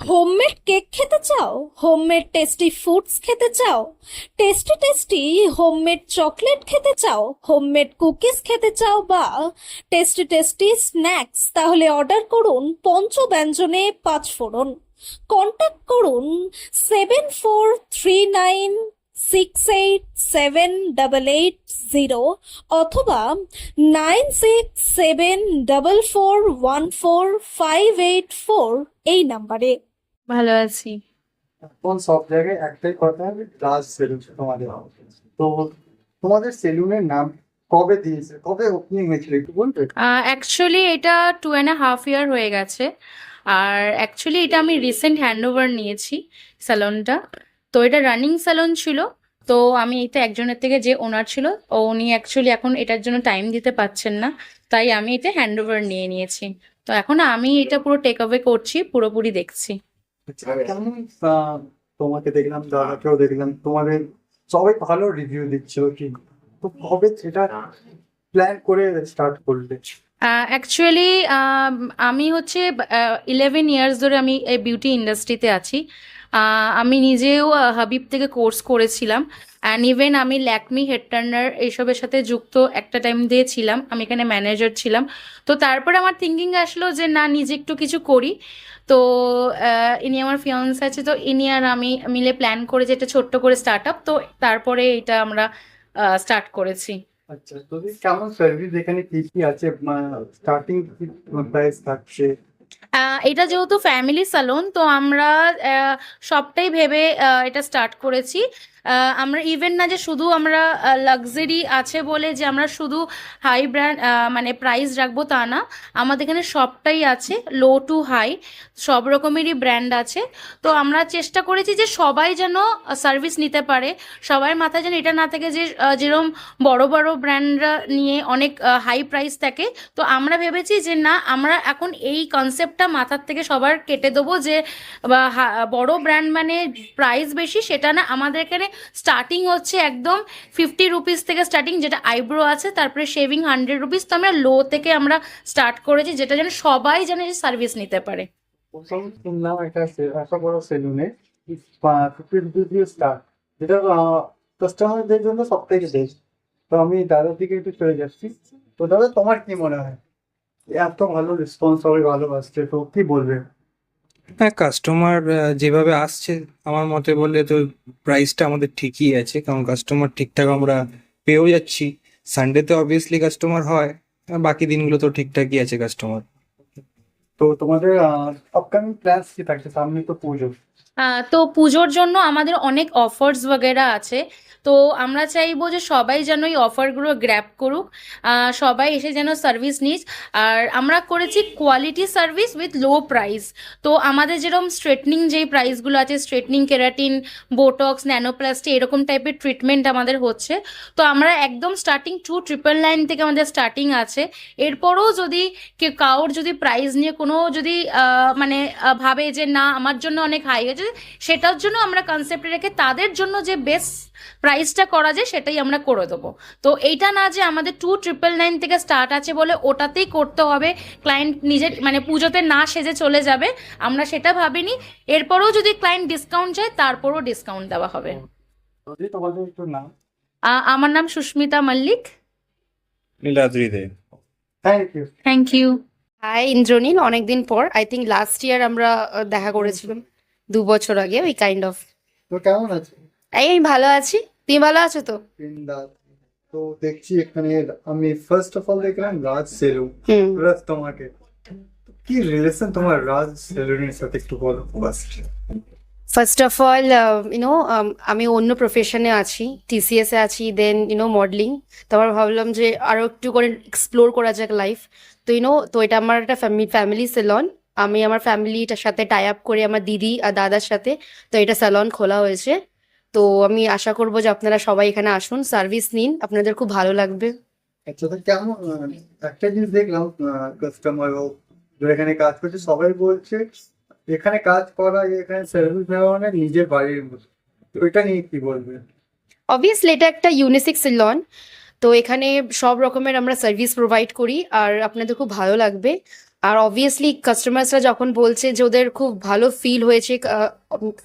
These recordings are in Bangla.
হোমমেড কেক খেতে চাও? হোমমেড টেস্টি ফুডস খেতে চাও? টেস্টি টেস্টি হোমমেড চকলেট খেতে চাও? হোমমেড কুকিজ খেতে চাও বা টেস্টি টেস্টি স্ন্যাক্স? তাহলে অর্ডার করুন পঞ্চব্যঞ্জনে পাঁচ ফোড়ন। কন্ট্যাক্ট করুন seven four three nine six eight seven double eight zero অথবা nine six seven double four one four five eight four এই নাম্বারে। ভালো আছি। এখন সব জায়গায় একটাই কথা রাজ সেলুন তোমাদের। তো তোমাদের সেলুনের নাম কবে দিয়েছে? কবে ওপেনিং হয়েছিল একটু বলবে? অ্যাকচুয়ালি এটা টু অ্যান্ড হাফ ইয়ার হয়ে গেছে। আর অ্যাকচুয়ালি এটা আমি রিসেন্ট হ্যান্ড ওভার নিয়েছি স্যালনটা তো এটা রানিং স্যালন ছিল। তো আমি এটা একজনের থেকে যে ওনার ছিল ও উনি অ্যাকচুয়ালি এখন এটার জন্য টাইম দিতে পারছেন না। তাই আমি এটা হ্যান্ড ওভার নিয়ে নিয়েছি। তো এখন আমি এটা পুরো টেক অ্যাওয়ে করছি পুরোপুরি দেখছি। তোমাকে দেখলাম দাদাকেও দেখলাম। তোমাদের সবাই ভালো রিভিউ দিচ্ছিল কি? তো কবে সেটা প্ল্যান করে স্টার্ট করলে? অ্যাকচুয়ালি আমি হচ্ছে ইলেভেন ইয়ার্স ধরে আমি এই বিউটি ইন্ডাস্ট্রিতে আছি। আহ, আমি নিজেও হাবিব থেকে কোর্স করেছিলাম। অ্যান্ড ইভেন আমি ল্যাকমি হেড টার্নার এইসবের সাথে যুক্ত একটা টাইম দিয়েছিলাম আমি এখানে ম্যানেজার ছিলাম। তো তারপরে আমার থিঙ্কিং আসলো যে না নিজে একটু কিছু করি। তো ইনি আমার ফিয়ান্স আছে তো ইনি আর আমি মিলে প্ল্যান করে যে এটা ছোট্ট করে স্টার্ট আপ তো তারপরে এটা আমরা স্টার্ট করেছি। আচ্ছা তো কেমন সার্ভিস এখানে কি কি আছে? স্টার্টিং প্রাইস থাকছে? এটা যেহেতু ফ্যামিলি স্যালন তো আমরা সবটাই ভেবে এটা স্টার্ট করেছি। আমরা ইভেন না যে শুধু আমরা লাক্সারি আছে বলে যে আমরা শুধু হাই ব্র্যান্ড মানে প্রাইস রাখব তা না। আমাদের এখানে সবটাই আছে লো টু হাই সব রকমেরই ব্র্যান্ড আছে। তো আমরা চেষ্টা করেছি যে সবাই যেন সার্ভিস নিতে পারে। সবার মাথায় যেন এটা না থাকে যে যেরকম বড় বড় ব্র্যান্ডরা নিয়ে অনেক হাই প্রাইস থাকে। তো আমরা ভেবেছি যে না, আমরা এখন এই কনসেপ্টটা মাথার থেকে সবার কেটে দেবো যে বড় ব্র্যান্ড মানে প্রাইস বেশি, সেটা না আমাদের এখানে স্টার্টিং হচ্ছে একদম ফিফটি রুপিস থেকে স্টার্টিং যেটা আইব্রো আছে, তারপরে শেভিং হান্ড্রেড রুপিস তো আমরা লো থেকে আমরা স্টার্ট করেছি, যেটা যেন সবাই যেন সার্ভিস নিতে পারে। প্রথম শুনলাম একটা এত বড় সেলুনে ফিফটি রুপিস দিয়ে স্টার্ট যেটা কাস্টমারদের জন্য সব থেকে বেস্ট তো আমি দাদার দিকে একটু চলে যাচ্ছি। তো দাদা, তোমার কি মনে হয়? এত ভালো রেসপন্স সবাই ভালোবাসছে তো কি বলবে? হ্যাঁ কাস্টমার যেভাবে আসছে আমার মতে বললে তো প্রাইসটা আমাদের ঠিকই আছে। কারণ কাস্টমার ঠিকঠাক আমরা পেয়েও যাচ্ছি। সানডেতে অবভিয়াসলি কাস্টমার হয় বাকি দিনগুলো তো ঠিকঠাকই আছে কাস্টমার তো তোমাদের আপকামিং প্ল্যান্স কি থাকছে? সামনে তো পুজো। তো পুজোর জন্য আমাদের অনেক অফার্স বগেরা আছে। তো আমরা চাইব যে সবাই যেন এই অফারগুলো গ্র্যাপ করুক। সবাই এসে যেন সার্ভিস নিস। আর আমরা করেছি quality service with low price তো আমাদের যেরকম স্ট্রেটনিং যেই প্রাইসগুলো আছে স্ট্রেটনিং কেরাটিন বোটক্স ন্যানোপ্লাস্টি এরকম টাইপের ট্রিটমেন্ট আমাদের হচ্ছে। তো আমরা একদম স্টার্টিং টু ট্রিপল নাইন থেকে আমাদের স্টার্টিং আছে। এরপরও যদি কেউ কাউর যদি প্রাইস নিয়ে কোনো যদি মানে ভাবে যে না, আমার জন্য অনেক হাই হয়েছে সেটার জন্য আমরা কনসেপ্ট রেখে তাদের জন্য যে বেস্ট প্রাইসটা করা যায় সেটাই আমরা করে দেবো। তো এইটা না যে আমাদের টু ট্রিপল নাইন থেকে স্টার্ট আছে বলে ওটাতেই করতে হবে ক্লায়েন্ট নিজের মানে পুজোতে না সেজে চলে যাবে আমরা সেটা ভাবিনি। এরপরেও যদি ক্লায়েন্ট ডিসকাউন্ট চায় তারপরও ডিসকাউন্ট দেওয়া হবে। আমার নাম Susmita Mallick. Niladri De. Thank you thank you hi Indranil অনেকদিন পর। আই থিঙ্ক লাস্ট ইয়ার আমরা দেখা করেছিলাম। দু বছর আগে ওই কাইন্ড অফ তো কেমন আছে? এই আমি ভালো আছি। তুমি ভালো আছো তো? তো দেখছি এখানে আমি ফার্স্ট অফ অল দেখলাম রাজ হুম। প্লাস তোমাকে। কি রিলেশন তোমার রাজ সেলুনের সাথে একটু বলো first first of all you know আমি অন্য প্রফেশনে আছি টিসিএস এ আছি দেন ইউনো মডেলিং তো আমার ভাবলাম যে আরও একটু করে এক্সপ্লোর করা যাক লাইফ তো ইউনো তো এটা আমার একটা ফ্যামিলি সেলন আমি আমার ফ্যামিলিটার সাথে টাই আপ করে আমার দিদি আর দাদার সাথে তো এটা স্যালন খোলা হয়েছে। তো আমি আশা করব যে আপনারা সবাই এখানে আসুন সার্ভিস নিন আপনাদের খুব ভালো লাগবে। আচ্ছা কেমন একটা জিনিস দেখলাম কাস্টমার হোক এখানে কাজ করছে সবাই বলছে এখানে কাজ করা এখানে সার্ভিস দেওয়া মানে নিজের বাড়ির তো এটা নিয়ে কি বলবে অবভিয়াসলি এটা একটা ইউনিসেক্স সেলন তো এখানে সব রকমের আমরা সার্ভিস প্রোভাইড করি আর আপনাদের খুব ভালো লাগবে। আর অবভিয়াসলি কাস্টমার্সরা যখন বলছে যে ওদের খুব ভালো ফিল হয়েছে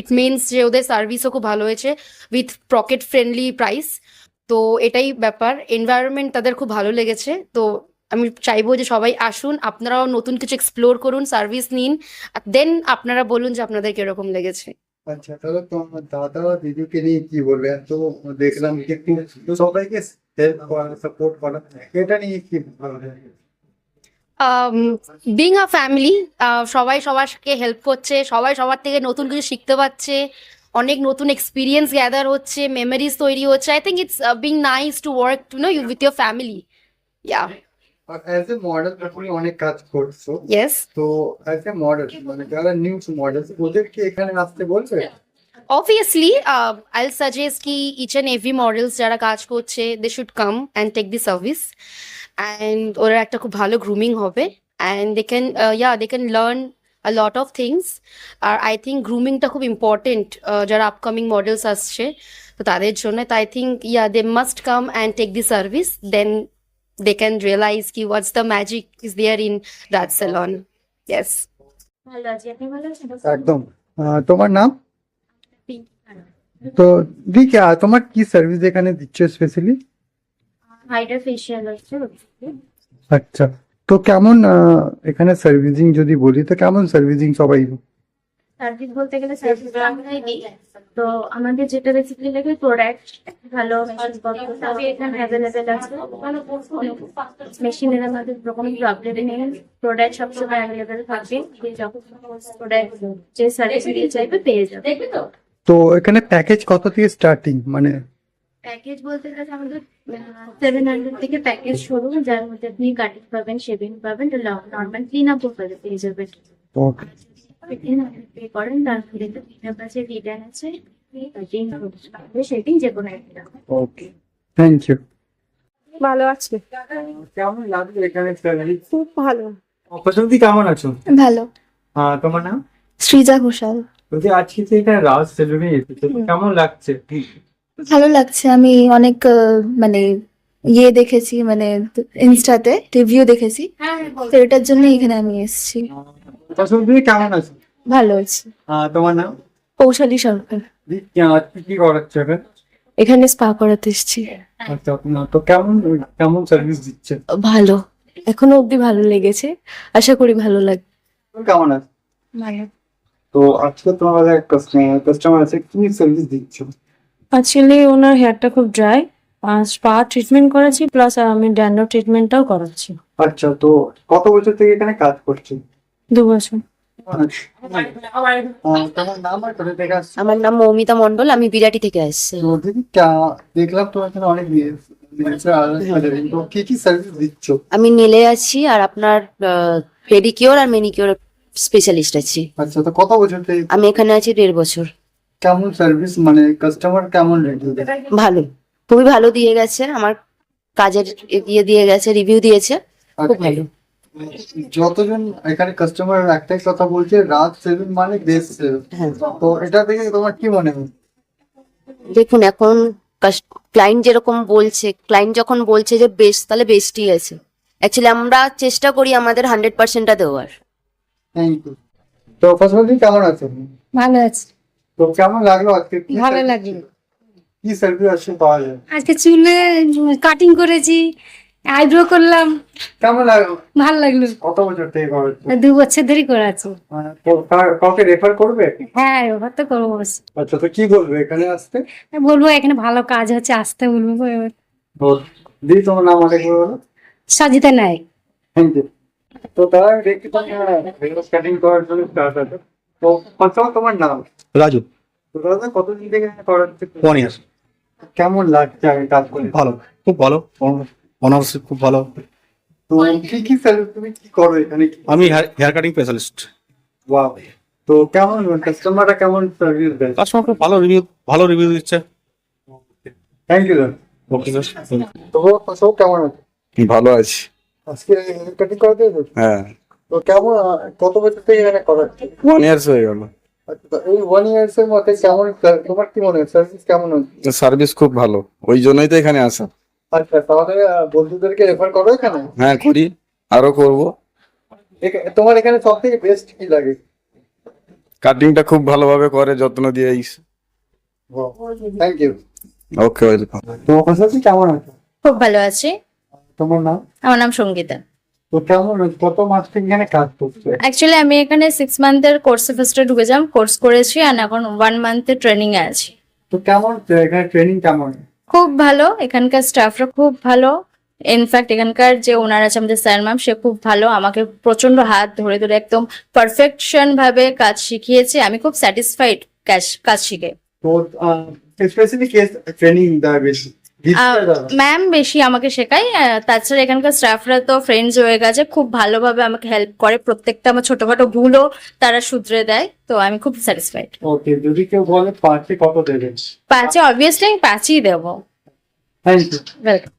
ইট মিনস যে ওদের সার্ভিসও খুব ভালো হয়েছে উইথ পকেট ফ্রেন্ডলি প্রাইস তো এটাই ব্যাপার। এনভায়রনমেন্ট তাদের খুব ভালো লেগেছে, তো আমি চাইব যে সবাই আসুন, আপনারাও নতুন কিছু এক্সপ্লোর করুন সার্ভিস নিন দেন আপনারা বলুন যে আপনাদের কীরকম লেগেছে। আচ্ছা তাহলে তোমার দাদা দিদিকে নিয়ে কি বলবে? এত দেখলাম যে সবাইকে হেল্প করা সাপোর্ট করা, এটা নিয়ে কি বিং আ ফ্যামিলি সবাই সবাইকে হেল্প করছে সবাই সবার থেকে নতুন কিছু শিখতে পারছে অনেক নতুন এক্সপিরিয়েন্স গ্যাদার হচ্ছে মেমোরিজ তৈরি হচ্ছে I think it's being nice to work to know you with your family yeah as a model তুমি অনেক কাজ করছ। ইয়েস তো অ্যাজ এ মডেল মানে যারা নিউজ মডেল ওদেরকে এখানে আসতে বলবে? অবভিয়াসলি আই সাজেস্ট কি ইচ অ্যান্ড এভরি মডেলস যারা কাজ করছে they should come and take the service and ওরা একটা খুব ভালো গ্রুমিং হবে and they can yeah they can learn a lot of things R I think গ্রুমিংটা খুব ইম্পর্টেন্ট যারা আপকামিং মডেলস আসছে তো তাদের জন্য তো I think yeah they must come and take the service then they can realise কি what's the magic is there in that salon yes একদম। তোমার নাম? তো দিক তোমার কি সার্ভিস এখানে দিচ্ছ স্পেশালি হাইড্রা ফেশিয়াল হচ্ছে আচ্ছা। তো কেমন আহ, এখানে সার্ভিসিং যদি বলি তো কেমন সার্ভিসিং সবাই? সার্ভিস বলতে গেলে সার্ভিস তো আমাদের যেটা বেসিক্যালি লাগে প্রোডাক্ট ভালো এখানে অ্যাভেলেবেল আছে। মেশিনের আমাদের কোনো প্রবলেম নেই। প্রোডাক্ট সবসময় অ্যাভেলেবেল থাকবে। যখন প্রোডাক্ট যে সার্ভিস দিয়ে চাইবে পেয়ে যাবে। তো? এখানে প্যাকেজ কত থেকে স্টার্টিং মানে প্যাকেজ বলতে গেলে আমাদের সেভেন হান্ড্রেড থেকে প্যাকেজ শুরু যার মধ্যে আপনি কাটিং পাবেন শেভিং পাবেন নর্মাল ক্লিন আপও পেয়ে যাবেন। পে করেন তারপরে তো তিনটা কাছে রিটার্ন আছে সেটিং যে কোনো একটা। ওকে থ্যাংক ইউ ভালো আছে। কেমন লাগল এখানে খুব ভালো। কেমন আছো? ভালো। আহ, তোমার নাম? সৃজা ঘোষাল। বলছি আজকে তো এটা রাজ সেলুনে এসেছে। কেমন লাগছে? ভালো লাগছে। আমি অনেক মানে ইয়ে দেখেছি মানে ইনস্টাতে রিভিউ দেখেছি। তো এটার জন্য এখানে আমি এসেছি। কেমন আছো? ভালো আছি। তোমার নাম? সরকার। কি করাচ্ছে এখানে? এখানে স্পা করাতে এসেছি। আচ্ছা তো কেমন কেমন সার্ভিস দিচ্ছে? ভালো। এখনও অবধি ভালো লেগেছে। আশা করি ভালো লাগবে কেমন আছে? তো আজকে তোমার একটা কাস্টমার আছে কি সার্ভিস দিচ্ছ? অ্যাকচুয়ালি ওনার হেয়ারটা খুব ড্রাই স্পা ট্রিটমেন্ট করেছি প্লাস আমি ড্যান্ড্রফ ট্রিটমেন্টটাও করাচ্ছি। আচ্ছা তো কত বছর থেকে এখানে কাজ করছ দু বছর। আমার নাম মৌমিতা মন্ডল আমি বিরাটি থেকে আসছি। দেখলাম তোমার এখানে অনেক কি কি সার্ভিস দিচ্ছ? আমি নেলে আছি আর আপনার পেডিকিওর আর মেনিকিওর স্পেশালিস্ট আছি। আচ্ছা তো কত বছর থেকে আমি এখানে আছি দেড় বছর। কেমন সার্ভিস মানে কাস্টমার কেমন রিভিউ ভালো। খুবই ভালো দিয়ে গেছে। আমার কাজের ইয়ে দিয়ে গেছে রিভিউ দিয়েছে। খুব ভালো। যতজন এখানে কাস্টমার একটাই কথা বলছে রাত সেলুন মানে বেস্ট হ্যাঁ। তো এটা থেকে তোমার কি মনে হয়? দেখুন এখন ক্লায়েন্ট যেরকম বলছে ক্লায়েন্ট যখন বলছে যে বেস্ট তাহলে বেস্টই আছে। অ্যাকচুয়ালি আমরা চেষ্টা করি আমাদের হান্ড্রেড পার্সেন্টটা দেওয়ার। থ্যাংক ইউ তো কেমন আছেন? ভালো আছে। তো কেমন লাগল আজকে? ভালো লাগল। কি সার্ভিস পাওয়া যায়? আজকে চুলে কাটিং করেছি আইব্রো করলাম। কেমন লাগল? ভালো লাগল। কত বছর থেকে দু বছর ধরে করাচ্ছি। মানে কাউকে রেফার করবে? হ্যাঁ এবার তো করব। আচ্ছা তো কি বলবে এখানে আসতে? বলব এখানে ভালো কাজ হচ্ছে আসতে বলব। এবার বল। দিদি তোমার নাম বলো। সাজিতে নাই থ্যাংক ইউ তো তারা দেখতে কাটিং করার জন্য স্টার্ট আছে তো কত তোমার নাম? রাজু। কতদিন থেকে করাচ্ছে ওয়ান ইয়ার কেমন লাগছে আমি কাজ করে? ভালো খুব ভালো। অনার্স খুব ভালো। তো কি কি তুমি কি করো এখানে? আমি হেয়ার কাটিং স্পেশালিস্ট ওয়াও তো কেমন কাস্টমাররা কেমন সার্ভিস দেয়? কাস্টমার খুব ভালো রিভিউ ভালো রিভিউ দিচ্ছে। Thank you sir okay sir তো সব কেমন আছে? ভালো আছি। আজকে কাটিং করাতে? হ্যাঁ। তো কেমন কত বছর থেকে এখানে করাচ্ছে ওয়ান ইয়ার্স হয়ে গেল। আচ্ছা এই ওয়ান ইয়ার্স এর মধ্যে কেমন তোমার কি মনে হয় সার্ভিস কেমন হচ্ছে? সার্ভিস খুব ভালো। ওই জন্যই তো এখানে আসা। আচ্ছা তাহলে বন্ধুদেরকে রেফার করো এখানে? হ্যাঁ করি। আরও করব। তোমার এখানে সব থেকে বেস্ট কি লাগে? কাটিংটা খুব ভালোভাবে করে যত্ন দিয়ে থ্যাংক ইউ ওকে ওয়েলকাম তোমার পাশাপাশি কেমন আছো? খুব ভালো আছি। তোমার নাম? আমার নাম সঙ্গীতা। তো কেমন কত মাস থেকে এখানে কাজ করছ? অ্যাকচুয়ালি আমি এখানে সিক্স মান্থের কোর্সে ফার্স্টে ঢুকেছিলাম কোর্স করেছি আর এখন ওয়ান মান্থের ট্রেনিং এ আছি। তো কেমন এখানে ট্রেনিং কেমন? খুব ভালো এখানকার স্টাফরা খুব ভালো। ইনফ্যাক্ট এখানকার যে ওনার আছে আমাদের স্যার ম্যাম সে খুব ভালো আমাকে প্রচণ্ড হাত ধরে ধরে একদম পারফেকশন ভাবে কাজ শিখিয়েছে। আমি খুব স্যাটিসফাইড কাজ শিখে। তো স্পেশালি কেস ট্রেনিং দেওয়া বেশি? ম্যাম বেশি আমাকে শেখায় তাছাড়া এখানকার স্টাফরা তো ফ্রেন্ডস হয়ে গেছে খুব ভালোভাবে আমাকে হেল্প করে। প্রত্যেকটা আমার ছোটখাটো ভুলও তারা শুধরে দেয় তো আমি খুব স্যাটিসফাইড ওকে যদি কেউ বলে পাঁচে কত দেবেন? পাঁচে অবভিয়াসলি আমি পাঁচই দেবো। Thank you welcome